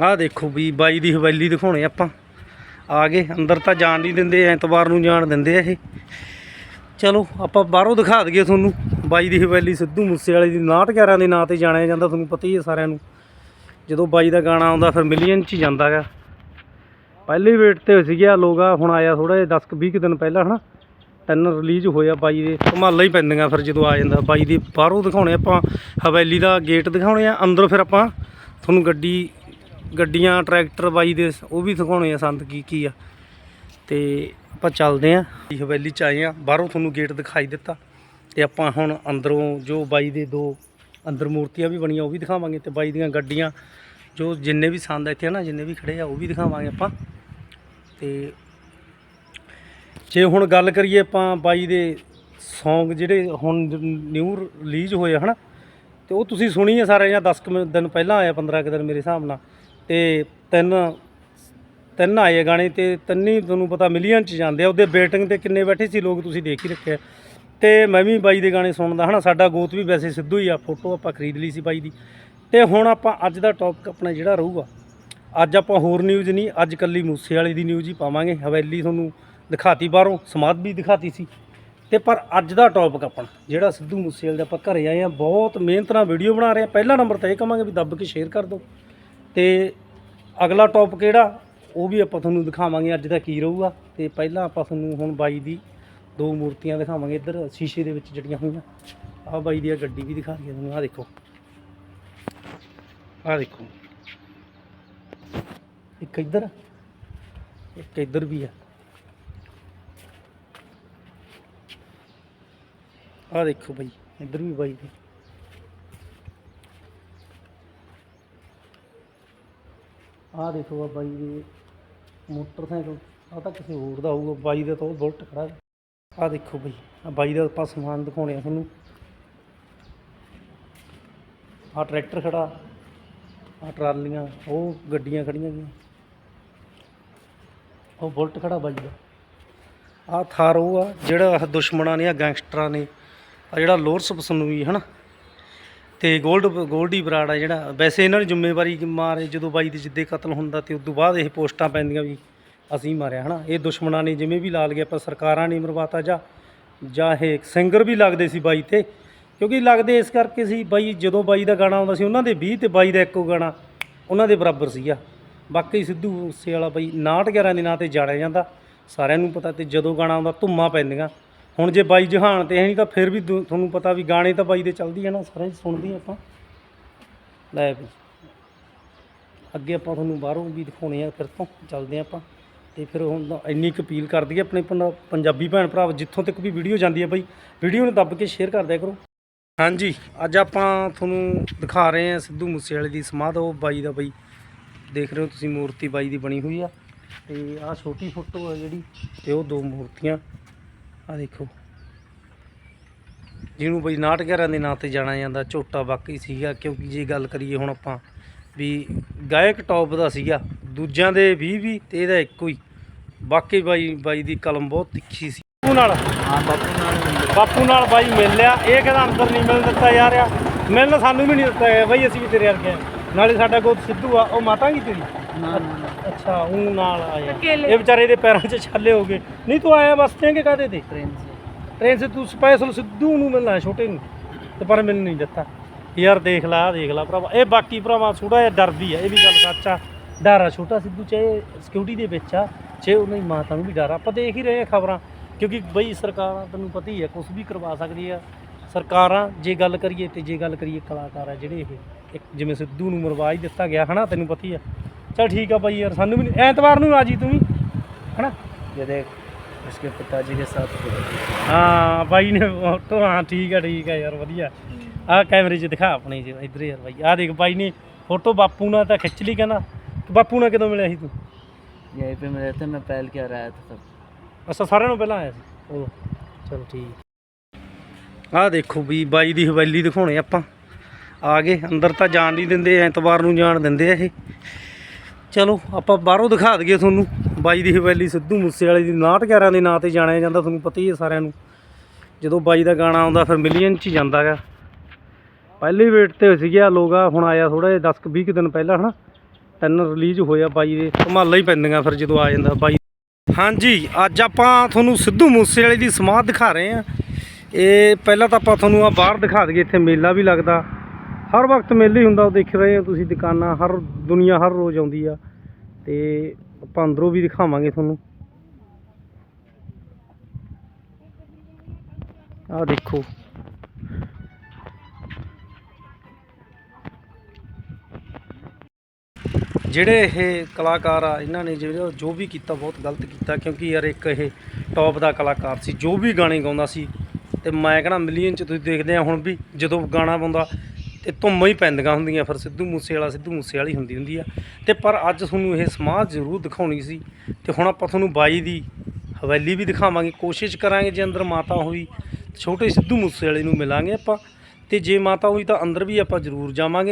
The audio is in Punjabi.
ਆਹ ਦੇਖੋ ਵੀ ਬਾਈ ਦੀ ਹਵੇਲੀ ਦਿਖਾਉਣੇ ਆਪਾਂ। ਆ ਗਏ, ਅੰਦਰ ਤਾਂ ਜਾਣ ਨਹੀਂ ਦਿੰਦੇ, ਐਤਵਾਰ ਨੂੰ ਜਾਣ ਦਿੰਦੇ ਆ ਇਹ। ਚਲੋ, ਆਪਾਂ ਬਾਹਰੋਂ ਦਿਖਾ ਦਈਏ ਤੁਹਾਨੂੰ। ਬਾਈ ਦੀ ਹਵੇਲੀ ਸਿੱਧੂ ਮੂਸੇ ਵਾਲੇ ਦੀ 911 ਦੇ ਨਾਂ ਤੇ ਜਾਣਿਆ ਜਾਂਦਾ ਤੁਹਾਨੂੰ ਪਤਾ ਹੀ ਹੈ ਸਾਰਿਆਂ ਨੂੰ। ਜਦੋਂ ਬਾਈ ਦਾ ਗਾਣਾ ਆਉਂਦਾ, ਫਿਰ ਮਿਲੀਅਨ ਚ ਹੀ ਜਾਂਦਾ ਗਾ। ਪਹਿਲੇ ਵੇਟ ਤੇ ਸੀਗਾ ਲੋਗਾ ਹੁਣ ਆਇਆ ਥੋੜਾ ਜਿਹਾ 10 20 ਦਿਨ ਪਹਿਲਾਂ, ਹਨਾ? ਤਿੰਨ ਰਿਲੀਜ਼ ਹੋਇਆ ਬਾਈ ਦੇ, ਧਮਾਲਾ ਹੀ ਪੈਂਦੀਆਂ ਫਿਰ ਜਦੋਂ ਆ ਜਾਂਦਾ। ਬਾਈ ਦੇ ਬਾਹਰੋਂ ਦਿਖਾਉਣੇ ਆਪਾਂ, ਹਵੇਲੀ ਦਾ ਗੇਟ ਦਿਖਾਉਣੇ ਆ, ਅੰਦਰ ਫਿਰ ਆਪਾਂ ਤੁਹਾਨੂੰ ਗੱਡੀ ਗੱਡੀਆਂ, ਟਰੈਕਟਰ, ਬਾਈ ਦੇ, ਉਹ ਵੀ ਦਿਖਾਉਣੇ ਆ ਸੰਦ ਕੀ ਕੀ ਆ। ਤੇ ਆਪਾਂ ਚੱਲਦੇ ਆ। ਹਵੇਲੀ ਚ ਆਏ ਆ, ਬਾਹਰੋਂ ਤੁਹਾਨੂੰ ਗੇਟ ਦਿਖਾਈ ਦਿੱਤਾ। ਤੇ ਆਪਾਂ ਹੁਣ ਅੰਦਰੋਂ ਜੋ ਬਾਈ ਦੇ ਦੋ ਅੰਦਰ ਮੂਰਤੀਆਂ ਵੀ ਬਣੀਆਂ, ਉਹ ਵੀ ਦਿਖਾਵਾਂਗੇ। ਤੇ ਬਾਈ ਦੀਆਂ ਗੱਡੀਆਂ, ਜੋ ਜਿੰਨੇ ਵੀ ਸੰਦ ਇੱਥੇ ਆ ਨਾ, ਜਿੰਨੇ ਵੀ ਖੜੇ ਆ, ਉਹ ਵੀ ਦਿਖਾਵਾਂਗੇ ਆਪਾਂ। ਤੇ ਜੇ ਹੁਣ ਗੱਲ ਕਰੀਏ ਆਪਾਂ ਬਾਈ ਦੇ ਸੌਂਗ ਜਿਹੜੇ ਹੁਣ ਨਿਊ ਰਿਲੀਜ਼ ਹੋਏ ਆ, ਹਨਾ? ਤੇ ਉਹ ਤੁਸੀਂ ਸੁਣੀ ਆ ਸਾਰੇ ਜਾਂ 10 ਕੁ ਦਿਨ ਪਹਿਲਾਂ ਆਇਆ 15 ਕੁ ਦਿਨ ਮੇਰੇ ਹਿਸਾਬ ਨਾਲ? ਤੇ ਤਿੰਨ ਤਿੰਨ ਆਏ ਆ ਗਾਣੇ ਤੇ ਤਿੰਨੇ ਤੁਹਾਨੂੰ ਪਤਾ ਮਿਲੀਅਨ ਚ ਜਾਂਦੇ ਆ। ਉਹਦੇ ਬੇਟਿੰਗ ਤੇ ਕਿੰਨੇ ਬੈਠੇ ਸੀ ਲੋਕ ਤੁਸੀਂ ਦੇਖ ਹੀ ਰੱਖਿਆ। ਤੇ ਮੈਂ ਵੀ ਬਾਈ ਦੇ ਗਾਣੇ ਸੁਣਦਾ ਹਨਾ, ਸਾਡਾ ਗੋਤ ਵੀ ਵੈਸੇ ਸਿੱਧੂ ਹੀ ਆ, ਫੋਟੋ ਆਪਾਂ ਖਰੀਦ ਲਈ ਸੀ ਬਾਈ ਦੀ। ਤੇ ਹੁਣ ਆਪਾਂ ਅੱਜ ਦਾ ਟੌਪਿਕ ਆਪਣਾ ਜਿਹੜਾ ਰਹੂਗਾ, ਅੱਜ ਆਪਾਂ ਹੋਰ ਨਿਊਜ਼ ਨਹੀਂ, ਅੱਜ ਕੱਲੀ ਮੂਸੇ ਵਾਲੇ ਦੀ ਨਿਊਜ਼ ਹੀ ਪਾਵਾਂਗੇ। ਹਵੇਲੀ ਤੁਹਾਨੂੰ ਦਿਖਾਤੀ, ਬਾਹਰੋਂ ਸਮਾਧ ਵੀ ਦਿਖਾਤੀ ਸੀ। ਤੇ ਪਰ ਅੱਜ ਦਾ ਟੌਪਿਕ ਆਪਣਾ, ਜਿਹੜਾ ਸਿੱਧੂ ਮੂਸੇਵਾਲੇ ਦਾ ਆਪਾਂ ਘਰੇ ਆਏ ਆ, ਬਹੁਤ ਮਿਹਨਤ ਨਾਲ ਵੀਡੀਓ ਬਣਾ ਰਹੇ ਆ। ਪਹਿਲਾ ਨੰਬਰ ਤਾਂ ਇਹ ਕਹਾਂਗੇ ਵੀ ਦੱਬ ਕੇ ਸ਼ੇਅਰ ਕਰ ਦਿਓ। ਤੇ ਅਗਲਾ ਟੌਪਿਕ ਕਿਹੜਾ? ਉਹ ਵੀ ਆਪਾਂ ਤੁਹਾਨੂੰ ਦਿਖਾਵਾਂਗੇ, ਅੱਜ ਦਾ ਕੀ ਰਹੂਗਾ। ਤੇ ਪਹਿਲਾਂ ਆਪਾਂ ਤੁਹਾਨੂੰ ਹੁਣ ਬਾਈ ਦੀ ਦੋ ਮੂਰਤੀਆਂ ਦਿਖਾਵਾਂਗੇ ਇੱਧਰ, ਸ਼ੀਸ਼ੇ ਦੇ ਵਿੱਚ ਜਿਹੜੀਆਂ ਹੋਈਆਂ। ਆਹ ਬਾਈ ਦੀ ਆ ਗੱਡੀ ਵੀ ਦਿਖਾ ਰਹੀ ਤੁਹਾਨੂੰ, ਆਹ ਦੇਖੋ। ਆਹ ਦੇਖੋ। ਇੱਕ ਇੱਧਰ ਇੱਕ ਇੱਧਰ ਵੀ ਆ। ਆਹ ਦੇਖੋ ਬਾਈ, ਇੱਧਰ ਵੀ ਬਾਈ ਦੇ। ਆਹ ਦੇਖੋ ਆ ਬਾਈ ਦੇ ਮੋਟਰਸਾਈਕਲ ਆ ਤਾਂ ਕਿਸੇ ਹੋਰ ਦਾ ਹੋਊਗਾ, ਬਾਈ ਦਾ ਤਾਂ ਉਹ ਬੁਲਟ ਖੜਾ ਆਹ ਦੇਖੋ ਬਾਈ ਆ ਬਾਈ ਦਾ ਆਪਾਂ ਸਮਾਨ ਦਿਖਾਉਣੇ ਆ ਤੁਹਾਨੂੰ। ਆਹ ਟਰੈਕਟਰ ਖੜਾ, ਆਹ ਟਰਾਲੀਆਂ, ਉਹ ਗੱਡੀਆਂ ਖੜੀਆਂ ਗਈਆਂ। ਉਹ ਬੁਲਟ ਖੜਾ ਬਾਈ ਦਾ। ਆਹ ਥਾਰ ਉਹ ਆ, ਜਿਹੜਾ ਆਹ ਦੁਸ਼ਮਣਾਂ ਨੇ ਆ ਗੈਂਗਸਟਰਾਂ ਨੇ ਆ ਜਿਹੜਾ ਲੋਰਸ ਬਸਨੂਈ ਹਨਾ? ਤੇ ਗੋਲਡ ਗੋਲਡੀ ਬਰਾੜ ਆ ਜਿਹੜਾ। ਵੈਸੇ ਇਹਨਾਂ ਨੂੰ ਜ਼ਿੰਮੇਵਾਰੀ ਮਾਰੇ, ਜਦੋਂ ਬਾਈ ਦੇ ਜਿੱਦੇ ਕਤਲ ਹੁੰਦਾ ਤੇ ਉਸ ਤੋਂ ਬਾਅਦ ਇਹ ਪੋਸਟਾਂ ਪੈਂਦੀਆਂ ਵੀ ਅਸੀਂ ਮਾਰਿਆ, ਹਨਾ। ਇਹ ਦੁਸ਼ਮਣਾਂ ਨੇ ਜਿਵੇਂ ਵੀ ਲਾ ਲਗੇ ਆਪਾਂ, ਸਰਕਾਰਾਂ ਨੇ ਮਰਵਾਤਾ ਜਾਂ ਜਾਂ ਇਹ ਸਿੰਗਰ ਵੀ ਲੱਗਦੇ ਸੀ ਬਾਈ ਤੇ। ਕਿਉਂਕਿ ਲੱਗਦੇ ਇਸ ਕਰਕੇ ਸੀ ਬਾਈ, ਜਦੋਂ ਬਾਈ ਦਾ ਗਾਣਾ ਆਉਂਦਾ ਸੀ, ਉਹਨਾਂ ਦੇ 20 ਤੇ ਬਾਈ ਦਾ ਇੱਕੋ ਗਾਣਾ, ਉਹਨਾਂ ਦੇ ਬਰਾਬਰ ਸੀਗਾ। ਬਾਕੀ ਸਿੱਧੂ ਮੂਸੇ ਵਾਲਾ ਬਾਈ 911 ਦੇ ਨਾਂ ਤੇ ਜਾਣਿਆ ਜਾਂਦਾ। ਸਾਰਿਆਂ ਨੂੰ ਪਤਾ ਤੇ ਜਦੋਂ ਗਾਣਾ ਆਉਂਦਾ, ਧੁੰਮਾਂ ਪੈਂਦੀਆਂ। ਹੁਣ ਜੇ ਬਾਈ ਜਹਾਨ ਤੇ ਹੈ ਨਹੀਂ ਤਾਂ ਫਿਰ ਵੀ ਦੁ- ਤੁਹਾਨੂੰ ਪਤਾ ਵੀ ਗਾਣੇ ਤਾਂ ਬਾਈ ਦੇ ਚੱਲਦੀ ਹੈ ਨਾ, ਸਾਰਿਆਂ ਦੀ ਸੁਣਦੀ ਆਪਾਂ। ਲੈ ਵੀ। ਅੱਗੇ ਆਪਾਂ ਤੁਹਾਨੂੰ ਬਾਹਰੋਂ ਵੀ ਦਿਖਾਉਣੇ ਆ, ਫਿਰ ਤੋਂ ਚੱਲਦੇ ਹਾਂ ਆਪਾਂ। ਤੇ ਫਿਰ ਹੁਣ ਤਾਂ ਇੰਨੀ ਕੁ ਅਪੀਲ ਕਰਦੀ ਹੈ ਆਪਣੇ ਪੰਨਾ- ਪੰਜਾਬੀ ਭੈਣ ਭਰਾ, ਜਿੱਥੋਂ ਤੱਕ ਵੀ ਵੀਡੀਓ ਜਾਂਦੀ ਹੈ ਬਾਈ, ਵੀਡੀਓ ਨੂੰ ਦੱਬ ਕੇ ਸ਼ੇਅਰ ਕਰ ਦਿਆ ਕਰੋ। ਹਾਂਜੀ, ਅੱਜ ਆਪਾਂ ਤੁਹਾਨੂੰ ਦਿਖਾ ਰਹੇ ਹਾਂ ਸਿੱਧੂ ਮੂਸੇਵਾਲੇ ਦੀ ਸਮਾਧ, ਉਹ ਬਾਈ ਦਾ ਬਾਈ। ਦੇਖ ਰਹੇ ਹੋ ਤੁਸੀਂ, ਮੂਰਤੀ ਬਾਈ ਦੀ ਬਣੀ ਹੋਈ ਆ। ਤੇ ਆਹ ਛੋਟੀ ਫੋਟੋ ਆ ਜਿਹੜੀ, ਤੇ ਉਹ ਦੋ ਮੂਰਤੀਆਂ। ਆ ਦੇਖੋ। ਜਿਹਨੂੰ ਬਈ ਨਾਟਕਾਰਾਂ ਦੇ ਨਾਂ ਤੇ ਜਾਣਿਆ ਜਾਂਦਾ ਝੋਟਾ ਬਾਕੀ ਸੀਗਾ ਕਿਉਂਕਿ ਜੇ ਗੱਲ ਕਰੀਏ ਹੁਣ ਆਪਾਂ ਵੀ ਗਾਇਕ ਟੌਪ ਦਾ ਸੀਗਾ ਦੂਜਿਆਂ ਦੇ 20 20 ਤੇ ਇਹਦਾ ਇੱਕੋ ਹੀ। ਬਾਕੀ ਬਾਈ ਬਾਈ ਦੀ ਕਲਮ ਬਹੁਤ ਤਿੱਖੀ ਸੀ। ਬਾਪੂ ਨਾਲ। ਹਾਂ ਬਾਪੂ ਨਾਲ ਬਾਪੂ ਨਾਲ ਬਾਈ ਮਿਲ ਲਿਆ। ਇਹ ਕਹਿੰਦਾ ਅੰਦਰ ਨਹੀਂ ਮਿਲ ਦਿੱਤਾ ਯਾਰ ਆ। ਮਿਲਣ ਸਾਨੂੰ ਵੀ ਨਹੀਂ ਦਿੱਤਾ ਬਾਈ ਅਸੀਂ ਵੀ ਤੇਰੇ ਵਰਗੇ ਆ। ਨਾਲੇ ਸਾਡਾ ਗੋਤ ਸਿੱਧੂ ਆ ਉਹ ਮਾਤਾ ਕੀ ਤੇਰੀ। ਅੱਛਾ ਉਹ ਨਾਲ ਆਇਆ। ਇਹ ਵਿਚਾਰੇ ਦੇ ਪੈਰਾਂ 'ਚ ਛਾਲੇ ਹੋ ਗਏ। ਨਹੀਂ ਤੂੰ ਆਇਆ ਬਸ ਤੇ ਕਾਹਦੇ ਤੇ? ਟ੍ਰੇਨ ਸੇ ਟ੍ਰੇਨ 'ਚ ਤੂੰ ਸਪੈਸ਼ਲ ਸਿੱਧੂ ਨੂੰ ਮਿਲਣਾ ਛੋਟੇ ਨੂੰ। ਤੇ ਪਰ ਮੈਨੂੰ ਨਹੀਂ ਦਿੱਤਾ। ਯਾਰ ਦੇਖ ਲਾ ਦੇਖ ਲਾ ਭਰਾਵਾ। ਇਹ ਬਾਕੀ ਭਰਾਵਾ ਥੋੜਾ ਜਿਹਾ ਡਰਦੀ ਆ ਇਹ ਵੀ ਗੱਲ ਸੱਚ ਆ। ਡਰ ਆ ਛੋਟਾ ਸਿੱਧੂ ਚ ਸਿਕਿਉਰਿਟੀ ਦੇ ਵਿੱਚ ਆ ਛੇ ਉਹਨਾਂ ਦੀ ਮਾਤਾ ਨੂੰ ਵੀ ਡਰ ਆ। ਆਪਾਂ ਦੇਖ ਹੀ ਰਹੇ ਆ ਖਬਰਾਂ। ਕਿਉਂਕਿ ਬਈ ਸਰਕਾਰਾਂ ਤੈਨੂੰ ਪਤਾ ਹੀ ਆ ਕੁਝ ਵੀ ਕਰਵਾ ਸਕਦੀ ਆ। ਸਰਕਾਰਾਂ ਜੇ ਗੱਲ ਕਰੀਏ ਤੇ ਜੇ ਗੱਲ ਕਰੀਏ ਕਲਾਕਾਰ ਆ ਜਿਹੜੇ ਇਹ। ਇੱਕ ਜਿਵੇਂ ਸਿੱਧੂ ਨੂੰ ਮਰਵਾ ਹੀ ਦਿੱਤਾ ਗਿਆ ਹਨਾ ਤੈਨੂੰ ਪਤਾ ਹੀ ਆ ਚਲ ਠੀਕ ਆ ਬਾਈ ਯਾਰ ਸਾਨੂੰ ਵੀ ਨਹੀਂ- ਐਤਵਾਰ ਨੂੰ ਆ ਜੀ ਤੂੰ ਵੀ ਹਨਾ ये देख उसके पिताजी के साथ फोटो ਹਾਂ ਬਾਈ ਨੇ ਫੋਟੋ ਹਾਂ ਠੀਕ ਆ ਠੀਕ ਆ ਯਾਰ ਵਧੀਆ ਆਹ ਕੈਮਰੇ 'ਚ ਦਿਖਾ ਆਪਣੇ 'ਚ ਇੱਧਰ ਯਾਰ ਬਾਈ ਆਹ ਦੇਖ ਬਾਈ ਨੇ ਫੋਟੋ ਬਾਪੂ ਨਾਲ ਤਾਂ ਖਿੱਚ ਲਈ ਕਹਿੰਦਾ ਬਾਪੂ ਨਾਲ ਕਦੋਂ ਮਿਲਿਆ ਸੀ ਤੂੰ यहीं पे मिले थे मैं पहल के आया था तब ਅੱਛਾ ਸਾਰਿਆਂ ਨੂੰ ਪਹਿਲਾਂ ਆਇਆ ਸੀ ਉਹ ਚਲ ਠੀਕ ਆਹ ਦੇਖੋ ਵੀ ਬਾਈ ਦੀ ਹਵੇਲੀ ਦਿਖਾਉਣੇ ਆਪਾਂ ਆ ਗਏ, ਅੰਦਰ ਤਾਂ ਜਾਣ ਨਹੀਂ ਦਿੰਦੇ, ਐਤਵਾਰ ਨੂੰ ਜਾਣ ਦਿੰਦੇ ਆ ਇਹ। ਚਲੋ, ਆਪਾਂ ਬਾਹਰੋਂ ਦਿਖਾ ਦਈਏ ਤੁਹਾਨੂੰ। ਬਾਈ ਦੀ ਹਵੇਲੀ ਸਿੱਧੂ ਮੂਸੇਵਾਲੇ ਦੀ 911 ਦੇ ਨਾਂ ਤੇ ਜਾਣਿਆ ਜਾਂਦਾ, ਤੁਹਾਨੂੰ ਪਤਾ ਹੀ ਹੈ ਸਾਰਿਆਂ ਨੂੰ। ਜਦੋਂ ਬਾਈ ਦਾ ਗਾਣਾ ਆਉਂਦਾ, ਫਿਰ ਮਿਲੀਅਨ ਚ ਹੀ ਜਾਂਦਾ ਗਾ। ਪਹਿਲੀ ਵੇਟ ਤੇ ਸੀਗਾ ਲੋਗਾ ਹੁਣ ਆਇਆ ਥੋੜਾ ਜਿਹਾ 10 20 ਦਿਨ ਪਹਿਲਾਂ, ਹਨਾ? ਤਿੰਨ ਰਿਲੀਜ਼ ਹੋਇਆ ਬਾਈ ਦੇ, ਧਮਾਲਾ ਹੀ ਪੈਂਦੀਆਂ ਫਿਰ ਜਦੋਂ ਆ ਜਾਂਦਾ ਬਾਈ। ਹਾਂਜੀ, ਅੱਜ ਆਪਾਂ ਤੁਹਾਨੂੰ ਸਿੱਧੂ ਮੂਸੇ ਵਾਲੇ ਦੀ ਸਮਾਧ ਦਿਖਾ ਰਹੇ ਹਾਂ। ਇਹ ਪਹਿਲਾਂ ਤਾਂ ਆਪਾਂ ਤੁਹਾਨੂੰ ਆ ਬਾਹਰ ਦਿਖਾ ਦਈਏ, ਇੱਥੇ ਮੇਲਾ ਵੀ ਲੱਗਦਾ। ਹਰ ਵਕਤ ਮੇਲੇ ਹੁੰਦਾ, ਉਹ ਦੇਖ ਰਹੇ ਹੋ ਤੁਸੀਂ ਦੁਕਾਨਾਂ, ਹਰ ਦੁਨੀਆ ਹਰ ਰੋਜ਼ ਆਉਂਦੀ ਆ। ਤੇ ਆਪਾਂ ਅੰਦਰੋਂ ਵੀ ਦਿਖਾਵਾਂਗੇ ਤੁਹਾਨੂੰ। ਆਹ ਦੇਖੋ। ਜਿਹੜੇ ਇਹ ਕਲਾਕਾਰ ਆ, ਇਹਨਾਂ ਨੇ ਜਿਹੜੇ ਜੋ ਵੀ ਕੀਤਾ, ਬਹੁਤ ਗਲਤ ਕੀਤਾ, ਕਿਉਂਕਿ ਯਾਰ ਇੱਕ ਇਹ ਟੌਪ ਦਾ ਕਲਾਕਾਰ ਸੀ, ਜੋ ਵੀ ਗਾਣੇ ਗਾਉਂਦਾ ਸੀ, ਤੇ ਮੈਂ ਕਹਿੰਦਾ ਮਿਲੀਅਨ ਚ ਤੁਸੀਂ ਦੇਖਦੇ ਆ ਹੁਣ ਵੀ ਜਦੋਂ ਗਾਣਾ ਪਾਉਂਦਾ ਤੇ ਧੁੰਮਾਂ ਹੀ ਪੈਂਦੀਆਂ ਹੁੰਦੀਆਂ, ਫਿਰ ਸਿੱਧੂ ਮੂਸੇ ਵਾਲਾ ਸਿੱਧੂ ਮੂਸੇ ਵਾਲੀ ਹੁੰਦੀ ਹੁੰਦੀ ਆ। ਤੇ ਪਰ ਅੱਜ ਤੁਹਾਨੂੰ ਇਹ ਸਮਾਜ ਜ਼ਰੂਰ ਦਿਖਾਉਣੀ ਸੀ, ਤੇ ਹੁਣ ਆਪਾਂ ਤੁਹਾਨੂੰ ਬਾਈ ਦੀ ਹਵੇਲੀ ਵੀ ਦਿਖਾਵਾਂਗੇ, ਕੋਸ਼ਿਸ਼ ਕਰਾਂਗੇ ਜੇ ਅੰਦਰ ਮਾਤਾ ਹੋਈ, ਛੋਟੇ ਸਿੱਧੂ ਮੂਸੇ ਵਾਲੇ ਨੂੰ ਮਿਲਾਂਗੇ ਆਪਾਂ, ਤੇ ਜੇ ਮਾਤਾ ਹੋਈ ਤਾਂ ਅੰਦਰ ਵੀ ਆਪਾਂ ਜ਼ਰੂਰ ਜਾਵਾਂਗੇ।